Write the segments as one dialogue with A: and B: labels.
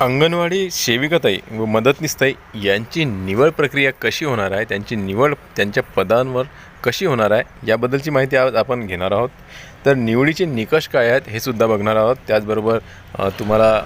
A: अंगणवाडी सेविकाताई व मदतनीसताई यांची निवड प्रक्रिया कशी होणार आहे? त्यांची निवड त्यांच्या पदांवर कशी होणार आहे? याबद्दलची माहिती आज आपण घेणार आहोत. तर निवडीचे निकष काय आहेत हे सुद्धा बघणार आहोत. त्याचबरोबर तुम्हाला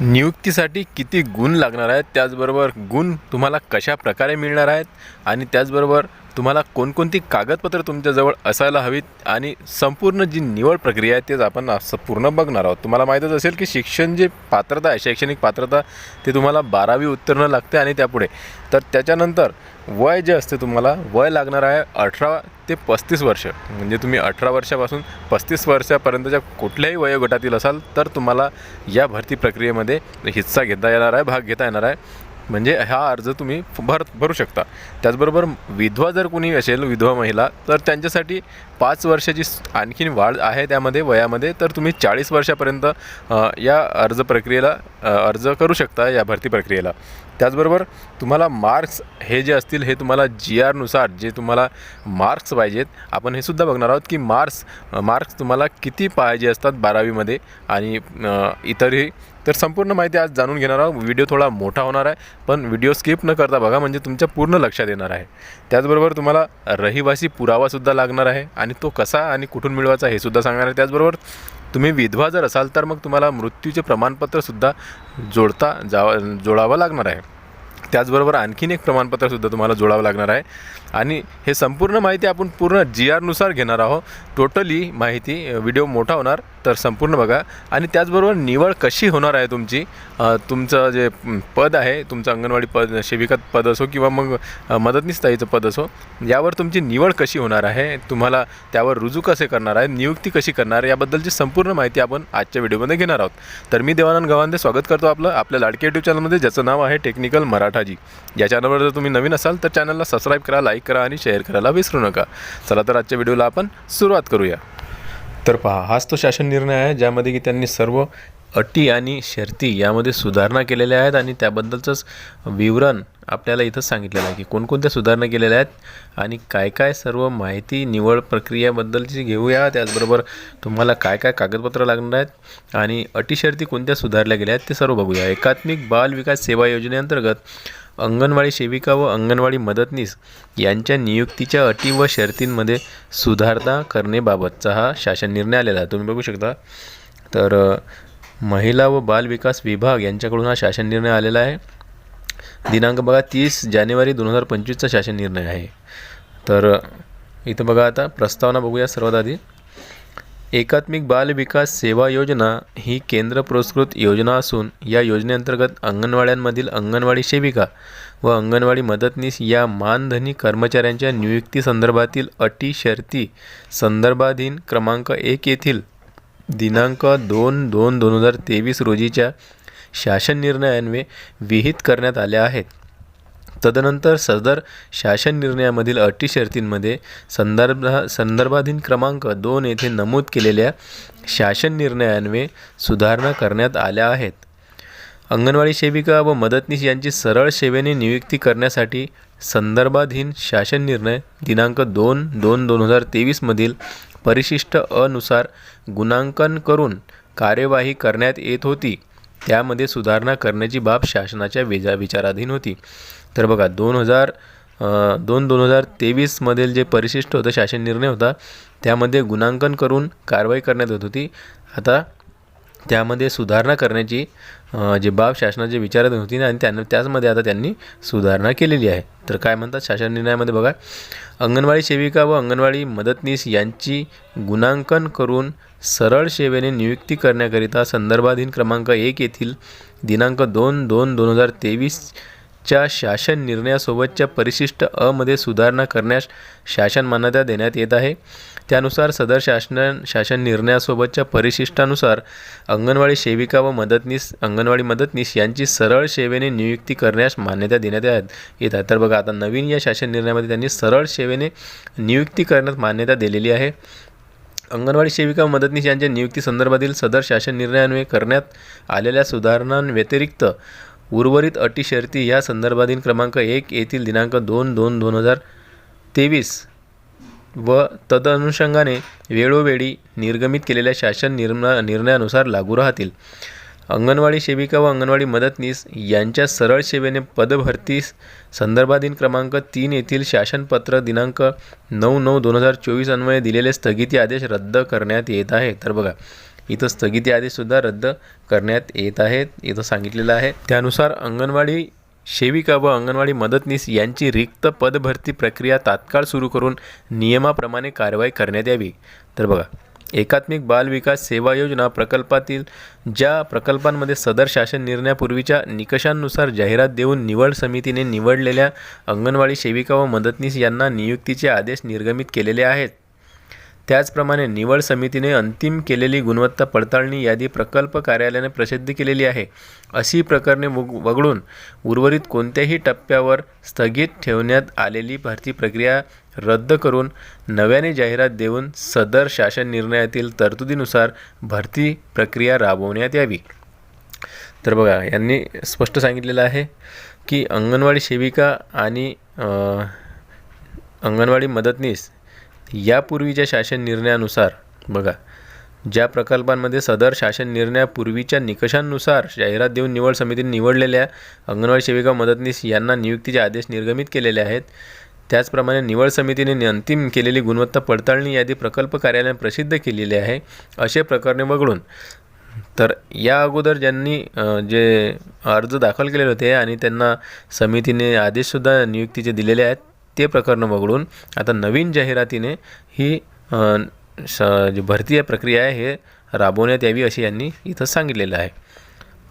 A: नियुक्तीसाठी किती गुण लागणार आहेत? त्याचबरोबर गुण तुम्हाला कशा प्रकारे मिळणार आहेत? आणि त्याचबरोबर तुम्हाला कोणकोणती कागदपत्र तुमच्याजवळ असायला हवीत आणि संपूर्ण जी निवड प्रक्रिया आहे तेच आपण असं पूर्ण बघणार आहोत. तुम्हाला माहीतच असेल की शिक्षण जे पात्रता आहे शैक्षणिक पात्रता ते तुम्हाला बारावी उत्तीर्ण लागते आणि त्यापुढे. तर त्याच्यानंतर वय जे असते तुम्हाला वय लागणार आहे अठरा ते पस्तीस वर्ष. म्हणजे तुम्ही अठरा वर्षापासून पस्तीस वर्षापर्यंतच्या कुठल्याही वयोगटातील असाल तर तुम्हाला या भरती प्रक्रियेमध्ये हिस्सा घेता येणार आहे भाग घेता येणार आहे. म्हणजे हा अर्ज तुम्ही भर भरू शकता. त्याचबरोबर विधवा जर कोणी असेल विधवा महिला तर त्यांच्यासाठी पाच वर्षाची आणखीन वाढ आहे त्यामध्ये वयामध्ये तर तुम्ही चाळीस वर्षापर्यंत या अर्ज प्रक्रियेला अर्ज करू शकता या भरती प्रक्रियेला. त्याचबरोबर तुम्हाला मार्क्स हे जे असतील हे तुम्हाला जी आरनुसार जे तुम्हाला मार्क्स पाहिजेत आपण हे सुद्धा बघणार आहोत की मार्क्स मार्क्स तुम्हाला किती पाहिजे असतात बारावीमध्ये आणि इतरही तर संपूर्ण माहिती आज जाणून घेणार आहोत. व्हिडिओ थोडा मोठा होणार आहे पण व्हिडिओ स्किप न करता बघा म्हणजे तुमच्या पूर्ण लक्षात येणार आहे. त्याचबरोबर तुम्हाला रहिवासी पुरावासुद्धा लागणार आहे आणि तो कसा आणि कुठून मिळवायचा हे सुद्धा सांगणार आहे. त्याचबरोबर तुम्ही विधवा जर असाल तर मग तुम्हाला मृत्यूचे प्रमाणपत्रसुद्धा जोडता जावा जोडावं लागणार आहे. त्याचबरोबर आणखीन एक प्रमाणपत्रसुद्धा तुम्हाला जोडावं लागणार आहे. आणि हे संपूर्ण माहिती आपण पूर्ण जी आरनुसार घेणार आहोत. टोटली माहिती व्हिडिओ मोठा होणार. तर संपूर्ण बघा. आणि त्याचबरोबर निवड कशी होणार आहे तुमची? तुमचं जे पद आहे तुमचं अंगणवाडी पद सेविका पद असो किंवा मग मदतनीसताईचं पद असो यावर तुमची निवड कशी होणार आहे? तुम्हाला त्यावर रुजू कसे करणार आहे? नियुक्ती कशी करणार आहे? याबद्दलची संपूर्ण माहिती आपण आजच्या व्हिडिओमध्ये घेणार आहोत. तर मी देवानंद गव्हांदे स्वागत करतो आपलं. आपल्या लाडके यूट्यूब चॅनलमध्ये ज्याचं नाव आहे टेक्निकल मराठाजी. या चॅनलवर जर तुम्ही नवीन असाल तर चॅनलला सबस्क्राईब करा लाईक करा आणि शेअर करायला विसरू नका. चला तर आजच्या व्हिडिओला आपण सुरुवात करूया. तर पहा हाच तो शासन निर्णय आहे ज्यामध्ये की त्यांनी सर्व अटी आणि शर्ती यामध्ये सुधारणा केलेल्या आहेत आणि त्याबद्दलचंच विवरण आपल्याला इथं सांगितलेलं आहे की कोणकोणत्या सुधारणा केलेल्या आहेत आणि काय काय सर्व माहिती निवड प्रक्रियाबद्दलची घेऊया. त्याचबरोबर तुम्हाला काय काय कागदपत्र लागणार आहेत आणि अटी शर्ती कोणत्या सुधारल्या गेल्या आहेत ते सर्व बघूया. एकात्मिक बाल विकास सेवा योजनेअंतर्गत अंगणवाडी सेविका व अंगणवाडी मदतनीस यांच्या नियुक्तीच्या अटी व शर्तींमध्ये सुधारणा करणेबाबतचा हा शासन निर्णय आलेला आहे. तुम्ही बघू शकता. तर महिला व बाल विकास विभाग यांच्याकडून हा शासन निर्णय आलेला आहे. दिनांक बघा तीस जानेवारी दोन हजार पंचवीसचा शासन निर्णय आहे. तर इथं बघा आता प्रस्तावना बघूया सर्वात आधी. एकात्मिक बाल विकास सेवा योजना ही केंद्र पुरस्कृत योजना असून या योजनेअंतर्गत अंगणवाड्यांमधील अंगणवाडी सेविका व अंगणवाडी मदतनीस या मानधनी कर्मचाऱ्यांच्या नियुक्तीसंदर्भातील अटी शर्ती संदर्भाधीन क्रमांक एक येथील दिनांक दोन दोन दोन हजार तेवीस रोजीच्या शासन निर्णयान्वे विहित करण्यात आल्या आहेत. तदनंतर सदर शासन निर्णयामधील अटी शर्तींमध्ये संदर्भ संदर्भाधीन क्रमांक दोन येथे नमूद केलेल्या शासन निर्णयान्वये सुधारणा करण्यात आल्या आहेत. अंगणवाडी सेविका व मदतनीस यांची सरळ सेवेने नियुक्ती करण्यासाठी संदर्भाधीन शासन निर्णय दिनांक दोन दोन दोन हजार तेवीसमधील परिशिष्ट अनुसार गुणांकन करून कार्यवाही करण्यात येत होती. त्यामध्ये सुधारणा करण्याची बाब शासनाच्या विजा विचाराधीन होती. तर बघा दोन हजार दोन दोन हजार तेवीसमधील जे परिशिष्ट होतं शासन निर्णय होता त्यामध्ये गुणांकन करून कारवाई करण्यात येत होती. आता त्यामध्ये सुधारणा करण्याची जे बाब शासनाचे विचारात होती ना आणि त्यांना त्याचमध्ये आता त्यांनी सुधारणा केलेली आहे. तर काय म्हणतात? शासन निर्णयामध्ये बघा अंगणवाडी सेविका व अंगणवाडी मदतनीस यांची गुणांकन करून सरळ सेवेने नियुक्ती करण्याकरिता संदर्भाधीन क्रमांक एक येथील दिनांक दोन दोन दोन हजार तेवीस च्या शासन निर्णयासोबतच्या परिशिष्ट अमध्ये सुधारणा करण्यास शासन मान्यता देण्यात येत आहे. त्यानुसार सदर शासन शासन निर्णयासोबतच्या परिशिष्टानुसार अंगणवाडी सेविका व मदतनीस अंगणवाडी मदतनीस यांची सरळ सेवेने नियुक्ती करण्यास मान्यता देण्यात येत येत आहे. तर बघा आता नवीन या शासन निर्णयामध्ये त्यांनी सरळ सेवेने नियुक्ती करण्यास मान्यता दिलेली आहे. अंगणवाडी सेविका मदतनीस यांच्या नियुक्ती संदर्भातील सदर शासन निर्णयान्वये करण्यात आलेल्या सुधारणांव्यतिरिक्त उर्वरित अटी शर्ती या संदर्भाधीन क्रमांक एक येथील दिनांक दोन दोन दोन हजार तेवीस व तदनुषंगाने वेळोवेळी निर्गमित केलेल्या शासन निर्णय निर्णयानुसार लागू राहतील. अंगणवाडी सेविका व अंगणवाडी मदतनीस यांच्या सरळ सेवेने पदभरती संदर्भाधीन क्रमांक तीन येथील शासनपत्र दिनांक नऊ नऊ दोन हजार चोवीस अन्वये दिलेले स्थगिती आदेश रद्द करण्यात येत आहे. तर बघा इथं स्थगिती आदेशसुद्धा रद्द करण्यात येत आहेत. इथं सांगितलेलं आहे. त्यानुसार अंगणवाडी सेविका व अंगणवाडी मदतनीस यांची रिक्त पदभरती प्रक्रिया तात्काळ सुरू करून नियमाप्रमाणे कारवाई करण्यात यावी. तर बघा एकात्मिक बाल विकास सेवा योजना प्रकल्पातील ज्या प्रकल्पांमध्ये सदर शासन निर्णयापूर्वीच्या निकषांनुसार जाहिरात देऊन निवड समितीने निवडलेल्या अंगणवाडी सेविका व मदतनीस यांना नियुक्तीचे आदेश निर्गमित केलेले आहेत. त्याचप्रमाणे निवड समितीने अंतिम केलेली गुणवत्ता पडताळणी यादी प्रकल्प कार्यालयाने प्रसिद्ध केलेली आहे. अशी प्रकरणे वग वगळून उर्वरित कोणत्याही टप्प्यावर स्थगित ठेवण्यात आलेली भरती प्रक्रिया रद्द करून नव्याने जाहिरात देऊन सदर शासन निर्णयातील तरतुदीनुसार भरती प्रक्रिया राबवण्यात यावी. तर बघा यांनी स्पष्ट सांगितलेलं आहे की अंगणवाडी सेविका आणि अंगणवाडी मदतनीस यापूर्वीच्या शासन निर्णयानुसार बघा ज्या प्रकल्पांमध्ये सदर शासन निर्णयापूर्वीच्या निकषांनुसार जाहिरात देऊन निवड समितीने निवडलेल्या अंगणवाडी सेविका मदतनीस यांना नियुक्तीचे आदेश निर्गमित केलेले आहेत. त्याचप्रमाणे निवड समितीने अंतिम केलेली गुणवत्ता पडताळणी यादी प्रकल्प कार्यालयाने प्रसिद्ध केलेली आहे असे प्रकरणे वगळून. तर या अगोदर ज्यांनी जे अर्ज दाखल केलेले होते आणि त्यांना समितीने आदेशसुद्धा नियुक्तीचे दिलेले आहेत ते प्रकरणं वगळून आता नवीन जाहिरातीने ही स जी भरती प्रक्रिया आहे हे राबवण्यात यावी अशी यांनी इथं सांगितलेलं आहे.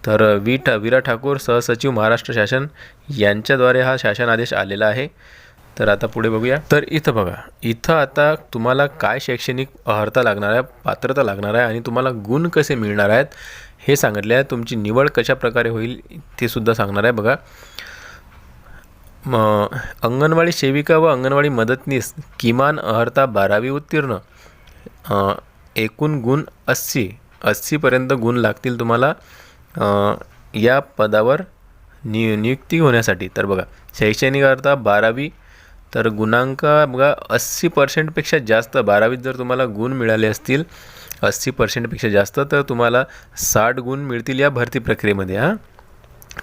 A: तर वी ठा विरा ठाकूर सहसचिव महाराष्ट्र शासन यांच्याद्वारे हा शासन आदेश आलेला आहे. तर आता पुढे बघूया. तर इथं बघा इथं आता तुम्हाला काय शैक्षणिक अर्हता लागणार आहे पात्रता लागणार आहे आणि तुम्हाला गुण कसे मिळणार आहेत हे सांगितले आहे तुमची निवड कशा प्रकारे होईल ते सुद्धा सांगणार आहे. बघा म अंगणवाडी सेविका व अंगणवाडी मदतनीस किमान अर्हता बारावी उत्तीर्ण. एकूण गुण अस्सी अस्सीपर्यंत गुण लागतील तुम्हाला या पदावर नि नियुक्ती होण्यासाठी. तर बघा शैक्षणिक अर्हता बारावी तर गुणांक बघा अस्सी पर्सेंटपेक्षा जास्त बारावीत जर तुम्हाला गुण मिळाले असतील अस्सी पर्सेंटपेक्षा जास्त तर तुम्हाला साठ गुण मिळतील या भरती प्रक्रियेमध्ये हां.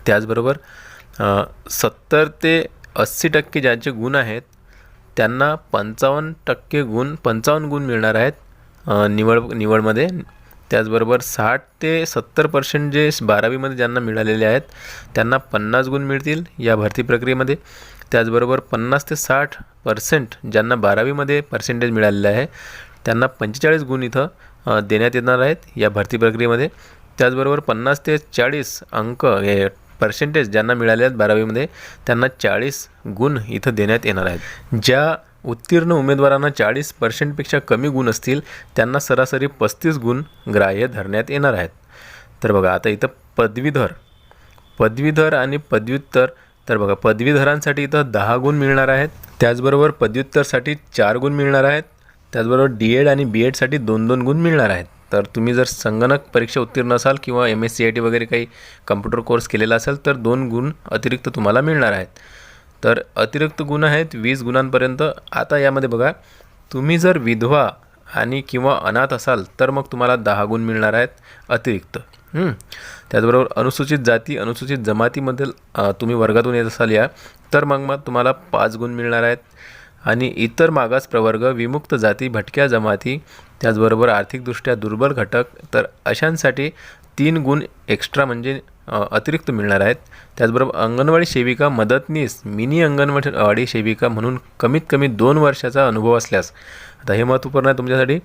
A: त्याचबरोबर सत्तर ते अस्सी टक्के ज्यांचे गुण आहेत त्यांना पंचावन्न टक्के गुण पंचावन्न गुण मिळणार आहेत निवड निवडमध्ये. त्याचबरोबर साठ ते सत्तर पर्सेंट जे बारावीमध्ये ज्यांना मिळालेले आहेत त्यांना पन्नास गुण मिळतील या भरती प्रक्रियेमध्ये. त्याचबरोबर पन्नास ते साठ पर्सेंट ज्यांना बारावीमध्ये पर्सेंटेज मिळालेलं आहे त्यांना पंचेचाळीस गुण इथं देण्यात येणार आहेत या भरती प्रक्रियेमध्ये. त्याचबरोबर पन्नास ते चाळीस अंक हे पर्सेंटेज ज्यांना मिळाले आहेत बारावीमध्ये त्यांना चाळीस गुण इथं देण्यात येणार आहेत. ज्या उत्तीर्ण उमेदवारांना चाळीस पर्सेंटपेक्षा कमी गुण असतील त्यांना सरासरी पस्तीस गुण ग्राह्य धरण्यात येणार आहेत. तर बघा आता इथं पदवीधर पदवीधर आणि पदव्युत्तर तर बघा पदवीधरांसाठी इथं दहा गुण मिळणार आहेत. त्याचबरोबर पदव्युत्तरसाठी चार गुण मिळणार आहेत. त्याचबरोबर डी एड आणि बी एडसाठी दोन दोन गुण मिळणार आहेत. तर तुम्ही जर संगणक परीक्षा उत्तीर्ण असाल किंवा M S C I T वगैरे काही कम्प्युटर कोर्स केलेला असेल तर दोन गुण अतिरिक्त तुम्हाला मिळणार आहेत. तर अतिरिक्त गुण आहेत वीस गुणांपर्यंत. आता यामध्ये बघा तुम्ही जर विधवा आणि किंवा अनाथ असाल तर मग तुम्हाला दहा गुण मिळणार आहेत अतिरिक्त. त्याचबरोबर अनुसूचित जाती अनुसूचित जमातीमधील तुम्ही वर्गातून येत असाल या तर मग मग तुम्हाला पाच गुण मिळणार आहेत. आणि इतर मागास प्रवर्ग विमुक्त जाती भटक्या जमाती त्याचबरोबर आर्थिकदृष्ट्या दुर्बल घटक तर अशांसाठी तीन गुण एक्स्ट्रा म्हणजे अतिरिक्त मिळणार आहेत. त्याचबरोबर अंगणवाडी सेविका मदतनीस मिनी अंगणवाडी सेविका म्हणून कमीत कमी दोन वर्षाचा अनुभव असल्यास आता हे महत्त्वपूर्ण आहे तुमच्यासाठी.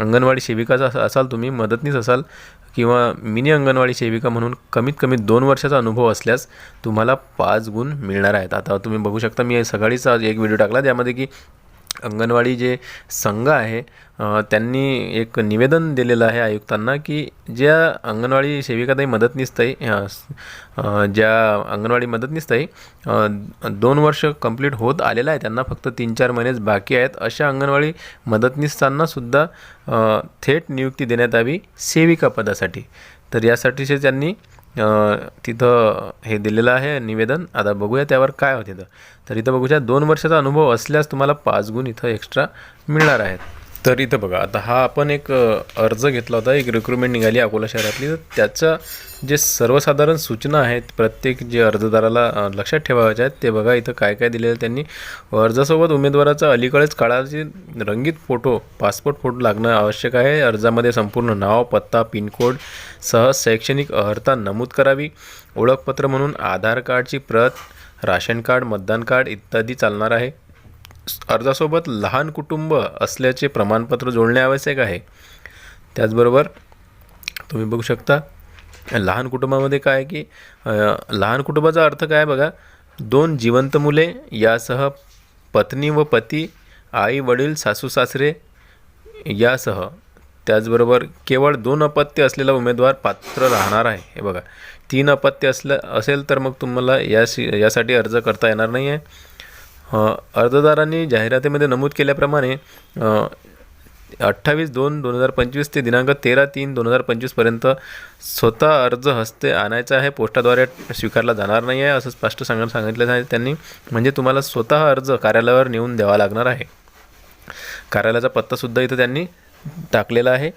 A: अंगणवाडी सेविकाचा असा- असाल तुम्ही मदतनीस असाल किंवा मिनी अंगणवाडी सेविका म्हणून कमीत कमी दोन वर्षाचा अनुभव असल्यास तुम्हाला पाच गुण मिळणार आहेत. आता तुम्ही बघू शकता मी सकाळीचा एक व्हिडिओ टाकला त्यामध्ये की अंगणवाडी जे संघ आहे त्यांनी एक निवेदन दिलेलं आहे आयुक्तांना की ज्या अंगणवाडी सेविकाताई मदतनीसताई अ, ज्या अंगणवाडी मदतनीसताई अ, दोन वर्ष कंप्लीट होत आलेलं आहे त्यांना फक्त तीन चार महिनेच बाकी आहेत अशा अंगणवाडी मदतनीसांना सुद्धा थेट नियुक्ती देण्यात यावी सेविका पदासाठी. तर यासाठीचे त्यांनी तिथं हे दिलेलं आहे निवेदन. आता बघूया त्यावर काय होते. तर तर इथं बघूया दोन वर्षाचा अनुभव असल्यास तुम्हाला पाच गुण इथं एक्स्ट्रा मिळणार आहेत. तर इथं बघा आता हा आपण एक अर्ज घेतला होता एक रिक्रुटमेंट निघाली अकोला शहरातली. तर त्याचं जे सर्वसाधारण सूचना आहेत प्रत्येक जे अर्जदाराला लक्षात ठेवायच्या आहेत ते बघा इथं काय काय दिलेलं आहे त्यांनी. अर्जासोबत उमेदवाराचा अलीकडेच काळाची रंगीत फोटो पासपोर्ट फोटो लागणं आवश्यक आहे. अर्जामध्ये संपूर्ण नाव पत्ता पिनकोड सह शैक्षणिक अर्हता नमूद करावी. ओळखपत्र म्हणून आधार कार्डची प्रत राशन कार्ड मतदान कार्ड इत्यादी चालणार आहे. अर्जासोबत लहान कुटुंब असल्याचे प्रमाणपत्र जोडणे आवश्यक आहे. त्याचबरोबर तुम्ही बघू शकता लहान कुटुंबामध्ये काय आहे की लहान कुटुंबाचा अर्थ काय आहे बघा दोन जिवंत मुले यासह पत्नी व पती आई वडील सासू सासरे यासह. त्याचबरोबर केवळ दोन अपत्य असलेला उमेदवार पात्र राहणार आहे. हे बघा तीन अपत्य असलं असेल तर मग तुम्हाला याशी यासाठी अर्ज करता येणार नाही आहे अर्जदारांनी जाहिरातीमध्ये नमूद केल्याप्रमाणे अठ्ठावीस दोन दोन हजार पंचवीस ते दिनांक तेरा तीन दोन हजार पंचवीसपर्यंत स्वतः अर्ज हस्ते आणायचा आहे. पोस्टाद्वारे स्वीकारला जाणार नाही आहे असं स्पष्ट सांग सांगितलं आहे त्यांनी. म्हणजे तुम्हाला स्वतः अर्ज कार्यालयावर नेऊन द्यावा लागणार आहे. कार्यालयाचा पत्तासुद्धा इथं त्यांनी टाकलेला आहे.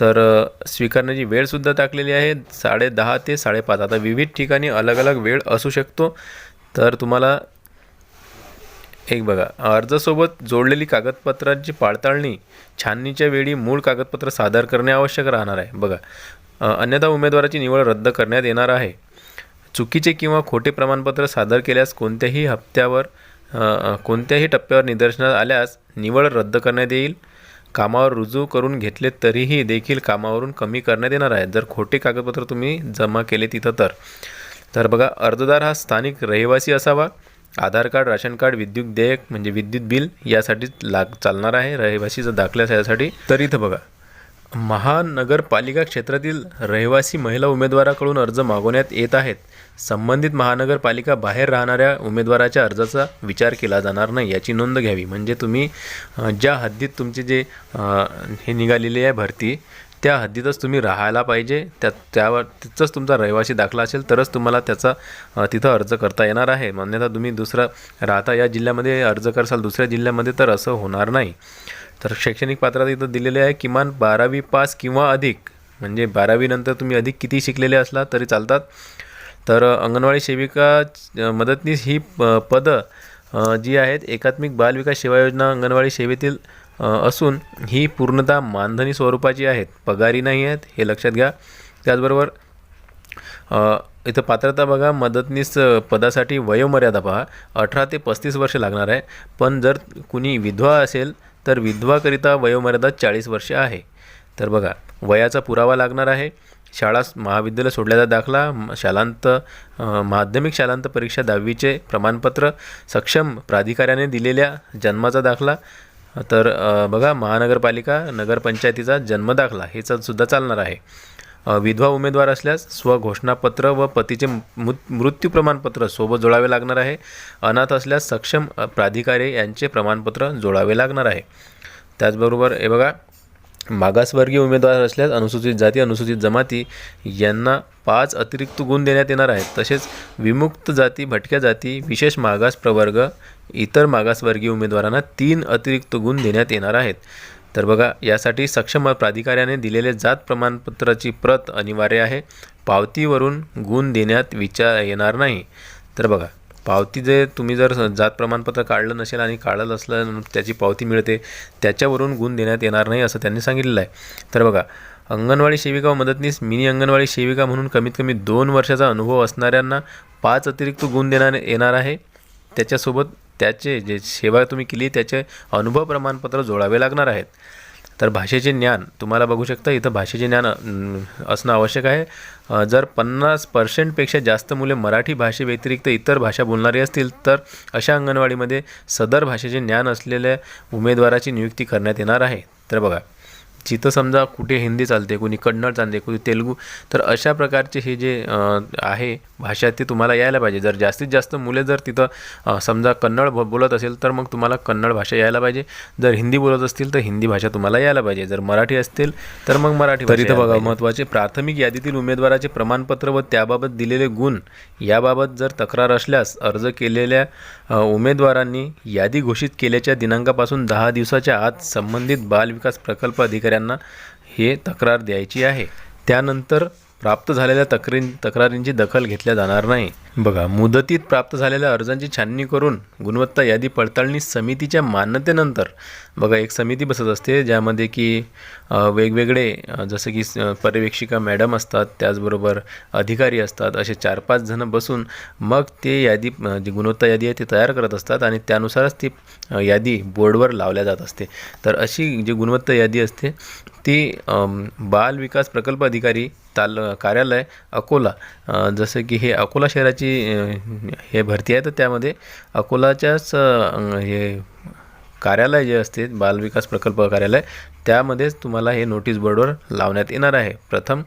A: तर स्वीकारण्याची वेळसुद्धा टाकलेली आहे. साडे दहा ते साडेपाच आता विविध ठिकाणी अलग अलग वेळ असू शकतो. तर तुम्हाला एक बघा अर्जासोबत जोडलेली कागदपत्रांची पाळताळणी छाननीच्या वेळी मूळ कागदपत्र सादर करणे आवश्यक राहणार आहे. बघा अन्यथा उमेदवाराची निवड रद्द करण्यात येणार आहे. चुकीचे किंवा खोटे प्रमाणपत्र सादर केल्यास कोणत्याही हप्त्यावर कोणत्याही टप्प्यावर निदर्शनात आल्यास निवड रद्द करण्यात येईल. कामावर रुजू करून घेतले तरीही देखील कामावरून कमी करण्यात येणार आहे. जर खोटे कागदपत्र तुम्ही जमा केले तिथं तर. तर बघा अर्जदार हा स्थानिक रहिवासी असावा. आधार कार्ड राशन कार्ड विद्युत देयक म्हणजे विद्युत बिल यासाठी लाग चालणार आहे. रहिवासीचा दाखल्यास यासाठी. तर इथं बघा. महानगरपालिका क्षेत्रातील रहिवासी महिला उमेदवाराकडून अर्ज मागवण्यात येत आहेत. संबंधित महानगरपालिका बाहेर राहणाऱ्या उमेदवाराच्या अर्जाचा विचार केला जाणार नाही याची नोंद घ्यावी. म्हणजे तुम्ही ज्या हद्दीत तुमचे जे हे निघालेली आहे भरती त्या हद्दीतच तुम्ही राहायला पाहिजे. त्या त्यावर तिथंच तुमचा रहिवासी दाखला असेल तरच तुम्हाला त्याचा तिथं अर्ज करता येणार आहे. अन्यथा तुम्ही दुसरा राहता या जिल्ह्यामध्ये अर्ज करसाल दुसऱ्या जिल्ह्यामध्ये तर असं होणार नाही. तर शैक्षणिक पात्रता इथं दिलेले आहे किमान बारावी पास किंवा अधिक. म्हणजे बारावीनंतर तुम्ही अधिक किती शिकलेले असला तरी चालतात. तर अंगणवाडी सेविका मदतनीस ही प- पदं जी आहेत एकात्मिक बालविकास सेवा योजना अंगणवाडी सेवेतील असून ही पूर्णतः मानधनी स्वरूपाची आहेत. पगारी नाही आहेत हे लक्षात घ्या. त्याचबरोबर इथं पात्रता बघा मदतनीस पदासाठी वयोमर्यादा पहा. अठरा ते पस्तीस वर्ष लागणार आहे. पण जर कुणी विधवा असेल तर विधवाकरिता वयोमर्यादा चाळीस वर्ष आहे. तर बघा वयाचा पुरावा लागणार आहे. शाळा महाविद्यालय सोडल्याचा दाखला शालांत माध्यमिक शालांत परीक्षा दहावीचे प्रमाणपत्र सक्षम प्राधिकाऱ्याने दिलेल्या जन्माचा दाखला तर बघा महानगरपालिका नगरपंचायतीचा जन्मदाखला हेचा सुद्धा चालणार आहे. विधवा उमेदवार असल्यास स्वघोषणापत्र व पतीचे मृत्यू प्रमाणपत्र सोबत जोडावे लागणार आहे. अनाथ असल्यास सक्षम प्राधिकारी यांचे प्रमाणपत्र जोडावे लागणार आहे. त्याचबरोबर हे बघा मागासवर्गीय उमेदवार असल्यास अनुसूचित जाती अनुसूचित जमाती यांना पाच अतिरिक्त गुण देण्यात येणार आहेत. तसेच विमुक्त जाती भटक्या जाती विशेष मागास प्रवर्ग इतर मागासवर्गीय उमेदवारांना तीन अतिरिक्त गुण देण्यात येणार आहेत. तर बघा यासाठी सक्षम प्राधिकाऱ्याने दिलेले जात प्रमाणपत्राची प्रत अनिवार्य आहे. पावतीवरून गुण देण्यात विचार येणार नाही. तर बघा पावती जे तुम्ही जर जात प्रमाणपत्र काढलं नसेल आणि काढलं असलं त्याची पावती मिळते त्याच्यावरून गुण देण्यात येणार नाही असं त्यांनी सांगितलेलं आहे. तर बघा अंगणवाडी सेविका व मदतनीस मिनी अंगणवाडी सेविका म्हणून कमीत कमी दोन वर्षाचा अनुभव असणाऱ्यांना पाच अतिरिक्त गुण देणार येणार आहे. त्याच्यासोबत त्याचे जे सेवा तुम्ही केली त्याचे अनुभव प्रमाणपत्र जोडावे लागणार आहेत. तर भाषेचे ज्ञान तुम्हाला बघू शकता इथं भाषेचे ज्ञान असणं आवश्यक आहे. जर पन्नास पर्सेंटपेक्षा जास्त मुले मराठी भाषेव्यतिरिक्त इतर भाषा बोलणारी असतील तर अशा अंगणवाडीमध्ये सदर भाषेचे ज्ञान असलेल्या उमेदवाराची नियुक्ती करण्यात येणार आहे. तर बघा जिथं समजा कुठे हिंदी चालते कोणी कन्नड चालते कोणी तेलुगू तर अशा प्रकारचे हे जे आहे भाषा ते तुम्हाला यायला पाहिजे. जर जास्तीत जास्त मुले जर तिथं समजा कन्नड बोलत असेल तर मग तुम्हाला कन्नड भाषा यायला पाहिजे. जर हिंदी बोलत असतील तर हिंदी भाषा तुम्हाला यायला पाहिजे. जर मराठी असतील तर मग मराठी तर इथं बघा महत्त्वाचे प्राथमिक यादीतील उमेदवाराचे प्रमाणपत्र व त्याबाबत दिलेले गुण याबाबत जर तक्रार असल्यास अर्ज केलेल्या उमेदवारांनी यादी घोषित केल्याच्या दिनांकापासून दहा दिवसाच्या आत संबंधित बाल विकास प्रकल्प अधिकाऱ्यांना हे तक्रार द्यायची आहे. त्यानंतर प्राप्त झालेल्या तक्री तक्रारींची दखल घेतल्या जाणार नाही. बघा मुदतीत प्राप्त झालेल्या अर्जांची छाननी करून गुणवत्ता यादी पडताळणी समितीच्या मान्यतेनंतर बघा एक समिती बसत असते ज्यामध्ये की वेगवेगळे जसं की पर्यवेक्षिका मॅडम असतात त्याचबरोबर अधिकारी असतात असे चार पाच जणं बसून मग ते यादी जी गुणवत्ता यादी आहे ती तयार करत असतात आणि त्यानुसारच ती यादी बोर्डवर लावल्या जात असते. तर अशी जी गुणवत्ता यादी असते ती बाल विकास प्रकल्प अधिकारी ताल कार्यालय अकोला. जसं की हे अकोला शहराची हे भरती आहे तर त्यामध्ये अकोलाच्याच हे कार्यालय जे असते बाल विकास प्रकल्प कार्यालय त्यामध्येच तुम्हाला हे नोटीस बोर्डवर लावण्यात येणार आहे. प्रथम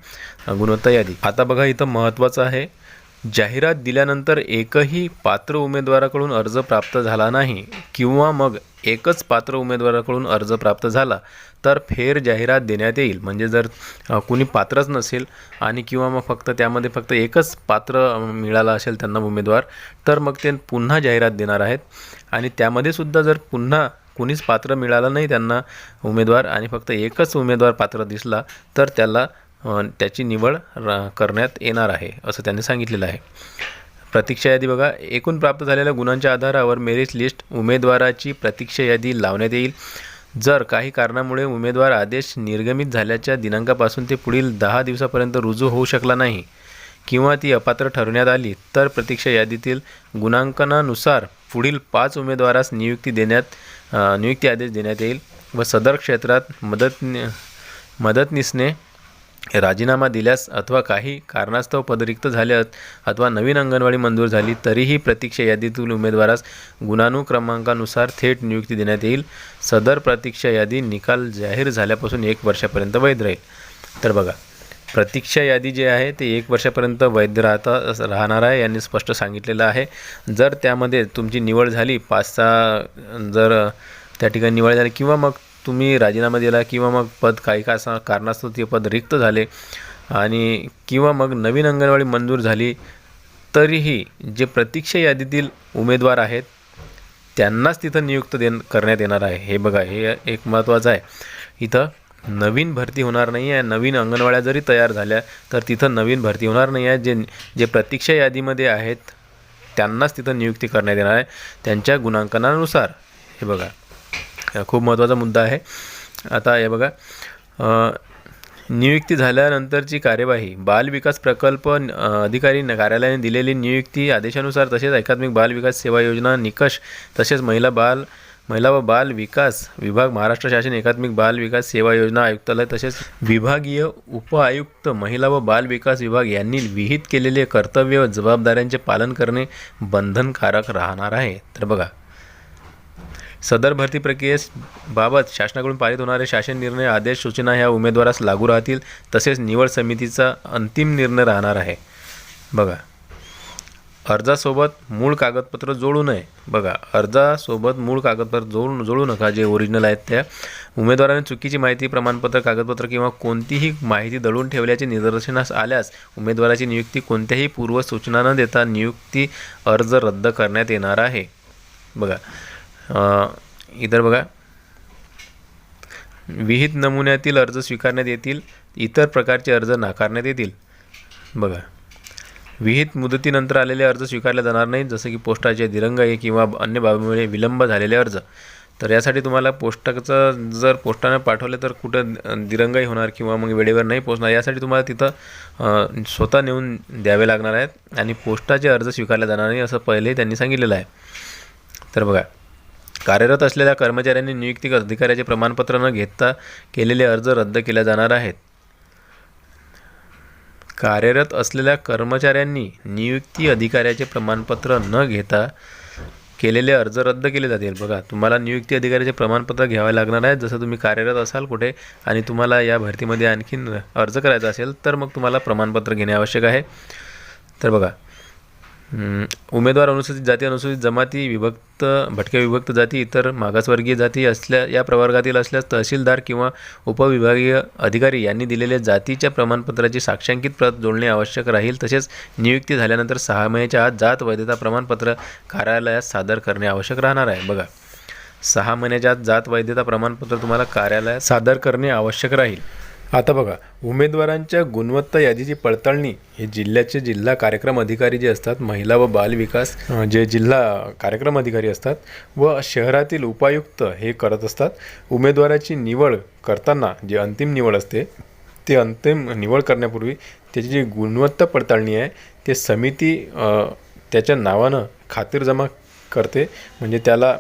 A: गुणवत्ता यादी. आता बघा इथं महत्त्वाचं आहे जाहिरात दिल्यानंतर एकही पात्र उमेदवाराकडून अर्ज प्राप्त झाला नाही किंवा मग एकच पात्र उमेदवाराकडून अर्ज प्राप्त झाला तर फेर जाहिरात देण्यात येईल. म्हणजे जर कुणी पात्रच नसेल आणि किंवा मग फक्त त्यामध्ये फक्त एकच पात्र मिळालं मिळाला असेल त्यांना उमेदवार तर मग ते पुन्हा जाहिरात देणार आहेत. आणि त्यामध्ये सुद्धा जर पुन्हा कुणीच पात्र मिळालं नाही त्यांना उमेदवार आणि फक्त एकच उमेदवार पात्र दिसला तर त्याला त्याची निवड रा करण्यात येणार आहे असं त्यांनी सांगितलेलं आहे. प्रतीक्षा यादी बघा एकूण प्राप्त झालेल्या गुणांच्या आधारावर मेरिट लिस्ट उमेदवाराची प्रतीक्षा यादी लावण्यात येईल. जर काही कारणामुळे उमेदवार आदेश निर्गमित झाल्याच्या दिनांकापासून ते पुढील दहा दिवसापर्यंत रुजू होऊ शकला नाही किंवा ती अपात्र ठरवण्यात आली तर प्रतीक्षा यादीतील गुणांकनानुसार पुढील पाच उमेदवारास नियुक्ती देण्यात नियुक्ती आदेश देण्यात येईल व सदर क्षेत्रात मदत मदतनीसने राजीनामा दिल्यास अथवा काही कारणास्तव पदरिक्त झाल्यास अथवा नवीन अंगणवाडी मंजूर झाली तरीही प्रतीक्षा यादीतील उमेदवारास गुणानुक्रमांकानुसार थेट नियुक्ती देण्यात येईल. सदर प्रतीक्षा यादी निकाल जाहीर झाल्यापासून एक वर्षापर्यंत वैध राहील. तर बघा प्रतीक्षा यादी जे आहे ते एक वर्षापर्यंत वैध राहता राहणार आहे यांनी स्पष्ट सांगितलेलं आहे. जर त्यामध्ये तुमची निवड झाली पाच सहा जर त्या ठिकाणी निवड झाली किंवा मग तुम्ही राजीनामा दिला किंवा मग पद काही का असा कारणास्तव ते पद रिक्त झाले आणि किंवा मग नवीन अंगणवाडी मंजूर झाली तरीही जे प्रतीक्षा यादीतील उमेदवार आहेत त्यांनाच तिथं नियुक्त दे करण्यात येणार आहे. हे बघा हे एक महत्त्वाचं आहे. इथं नवीन भरती होणार नाही आहे नवीन अंगणवाड्या जरी तयार झाल्या तर तिथं नवीन भरती होणार नाही आहे जे जे प्रतीक्षा यादीमध्ये आहेत त्यांनाच तिथं नियुक्ती करण्यात येणार आहे. त्यांच्या गुणांकनानुसार हे बघा. खूप महत्त्वाचा मुद्दा आहे. आता हे बघा नियुक्ती झाल्यानंतरची कार्यवाही बाल विकास प्रकल्प अधिकारी कार्यालयाने दिलेली नियुक्ती आदेशानुसार तसेच एकात्मिक बाल विकास सेवा योजना निकष तसेच महिला बाल महिला व बाल विकास विभाग महाराष्ट्र शासन एकात्मिक बाल विकास सेवा योजना आयुक्तालय तसेच विभागीय उपआयुक्त महिला व बाल विकास विभाग यांनी विहित केलेले कर्तव्य व जबाबदाऱ्यांचे पालन करणे बंधनकारक राहणार आहे. तर बघा सदर भरती प्रक्रियेस बाबत शासनाकडून पारित होणारे शासन निर्णय आदेश सूचना ह्या उमेदवारास लागू राहतील. तसेच निवड समितीचा अंतिम निर्णय राहणार आहे. बघा. अर्जासोबत मूळ कागदपत्र जोडू नये. बघा. अर्जासोबत मूळ कागदपत्र जोडू जोडू नका. जे ओरिजिनल आहेत त्या. उमेदवाराने चुकीची माहिती प्रमाणपत्र कागदपत्र किंवा कोणतीही माहिती दळून ठेवल्याचे निदर्शनास आल्यास उमेदवाराची नियुक्ती कोणत्याही पूर्वसूचना न देता नियुक्ती अर्ज रद्द करण्यात येणार आहे. बघा. इतर बघा. विहित नमुन्यातील अर्ज स्वीकारण्यात येतील इतर प्रकारचे अर्ज नाकारण्यात येतील. बघा. विहित मुदतीनंतर आलेले अर्ज स्वीकारले जाणार नाहीत जसं की पोस्टाचे दिरंगाई किंवा अन्य बाबीमुळे विलंब झालेले अर्ज. तर यासाठी तुम्हाला पोस्टाचं जर पोस्टानं पाठवलं तर कुठं दिरंगाई होणार किंवा मग वेळेवर नाही पोचणार यासाठी तुम्हाला तिथं स्वतः नेऊन द्यावे लागणार आहेत. आणि पोस्टाचे अर्ज स्वीकारले जाणार नाही असं पहिलेही त्यांनी सांगितलेलं आहे. तर बघा. कार्यरत असलेल्या कर्मचाऱ्यांनी नियुक्ती अधिकाऱ्याचे प्रमाणपत्र न घेता केलेले अर्ज रद्द केले जाणार आहेत. कार्यरत असलेल्या कर्मचाऱ्यांनी नियुक्ती अधिकाऱ्याचे प्रमाणपत्र न घेता केलेले अर्ज रद्द केले जातील. बघा तुम्हाला नियुक्ती अधिकाऱ्याचे प्रमाणपत्र घ्यावे लागणार आहे जसं तुम्ही कार्यरत असाल कुठे आणि तुम्हाला या भरतीमध्ये आणखीन अर्ज करायचा असेल तर मग तुम्हाला प्रमाणपत्र घेणे आवश्यक आहे. तर बघा उमेदवार अनुसूचित जाती अनुसूचित जमाती विभक्त भटक्या विभक्त जाती इतर मागासवर्गीय जाती असल्या या प्रवर्गातील असल्यास तहसीलदार किंवा उपविभागीय अधिकारी यांनी दिलेल्या जातीच्या प्रमाणपत्राची साक्षांकित प्रत जोडणे आवश्यक राहील. तसेच नियुक्ती झाल्यानंतर सहा महिन्याच्या आत जात वैधता प्रमाणपत्र कार्यालयात सादर करणे आवश्यक राहणार आहे. बघा सहा महिन्याच्या आत जात वैधता प्रमाणपत्र तुम्हाला कार्यालयात सादर करणे आवश्यक राहील. आता बघा उमेदवारांच्या गुणवत्ता यादीची पडताळणी हे जिल्ह्याचे जिल्हा कार्यक्रम अधिकारी जे असतात महिला व बाल विकास जे जिल्हा कार्यक्रम अधिकारी असतात व शहरातील उपायुक्त हे करत असतात. उमेदवाराची निवड करताना जे अंतिम निवड असते ते अंतिम निवड करण्यापूर्वी त्याची जी गुणवत्ता पडताळणी आहे ते समिती त्याच्या नावानं खातीरजमा करते. म्हणजे त्याला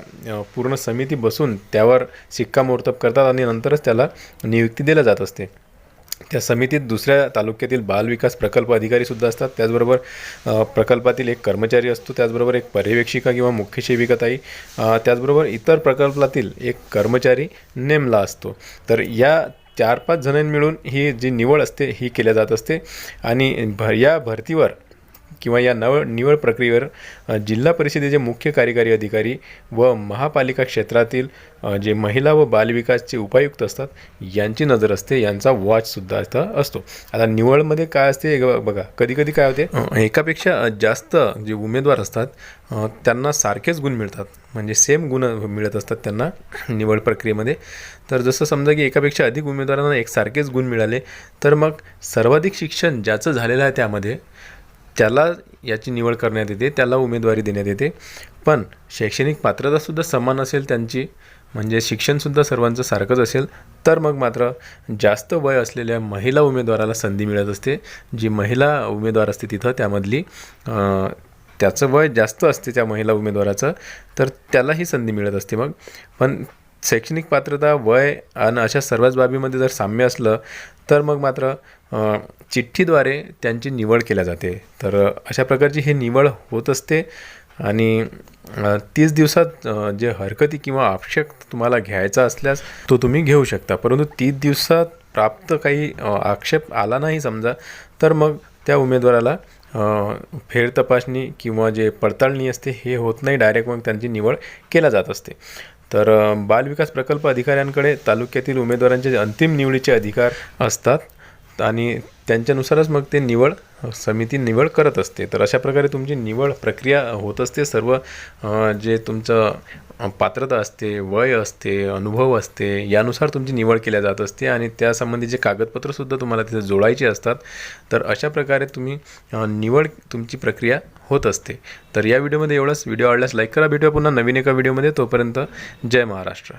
A: पूर्ण समिती बसून त्यावर शिक्कामोर्तब करतात आणि नंतरच त्याला नियुक्ती दिल्या जात असते. त्या समितीत दुसऱ्या तालुक्यातील बालविकास प्रकल्प अधिकारीसुद्धा असतात. त्याचबरोबर प्रकल्पातील एक कर्मचारी असतो. त्याचबरोबर एक पर्यवेक्षिका किंवा मुख्य सेविकाताई त्याचबरोबर इतर प्रकल्पातील एक कर्मचारी नेमला असतो. तर या चार पाच जणांनी मिळून ही जी निवड असते ही केल्या जात असते. आणि भर या भरतीवर किंवा या नव निवड प्रक्रियेवर जिल्हा परिषदेचे मुख्य कार्यकारी अधिकारी व महापालिका क्षेत्रातील जे महिला व बालविकासचे उपायुक्त असतात यांची नजर असते यांचा वॉचसुद्धा इथं असतो. आता निवडमध्ये काय असते बघा कधी कधी काय होते एकापेक्षा जास्त जे उमेदवार असतात त्यांना सारखेच गुण मिळतात. म्हणजे सेम गुण मिळत असतात त्यांना निवड प्रक्रियेमध्ये. तर जसं समजा की एकापेक्षा अधिक उमेदवारांना एकसारखेच गुण मिळाले तर मग सर्वाधिक शिक्षण ज्याचं झालेलं आहे त्यामध्ये त्याला याची निवड करण्यात येते त्याला उमेदवारी देण्यात येते. पण शैक्षणिक पात्रतासुद्धा समान असेल त्यांची म्हणजे शिक्षणसुद्धा सर्वांचं सारखंच असेल तर मग मात्र जास्त वय असलेल्या महिला उमेदवाराला संधी मिळत असते. जी महिला उमेदवार असते तिथं त्यामधली त्याचं वय जास्त असते त्या महिला उमेदवाराचं तर त्यालाही संधी मिळत असते मग. पण शैक्षणिक पात्रता वय आणि अशा सर्वच बाबीमध्ये जर साम्य असलं तर मग मात्र चिठ्ठीद्वारे त्यांची निवड केल्या जाते. तर अशा प्रकारची ही निवड होत असते आणि तीस दिवसात जे हरकती किंवा आक्षेप तुम्हाला घ्यायचा असल्यास तो तुम्ही घेऊ शकता. परंतु तीस दिवसात प्राप्त काही आक्षेप आला नाही समजा तर मग त्या उमेदवाराला फेर तपासणी किंवा जे पडताळणी असते हे होत नाही. डायरेक्ट मग त्यांची निवड केल्या जात असते. तर बालविकास प्रकल्प अधिकाऱ्यांकडे तालुक्यातील उमेदवारांचे अंतिम निवडीचे अधिकार असतात आणि त्यांच्यानुसारच मग ते निवड समिती निवड करत असते. तर अशा प्रकारे तुमची निवड प्रक्रिया होत असते. सर्व जे तुमचं पात्रता असते वय असते अनुभव असते यानुसार तुमची निवड केल्या जात असते आणि त्यासंबंधीचे कागदपत्रसुद्धा तुम्हाला तिथे जोडायची असतात तर अशा प्रकारे तुम्ही निवड तुमची प्रक्रिया होत असते. तर या व्हिडिओमध्ये एवढंच. व्हिडिओ आवडल्यास लाईक करा. भेटूया पुन्हा नवीन एका व्हिडिओमध्ये. तोपर्यंत जय महाराष्ट्र.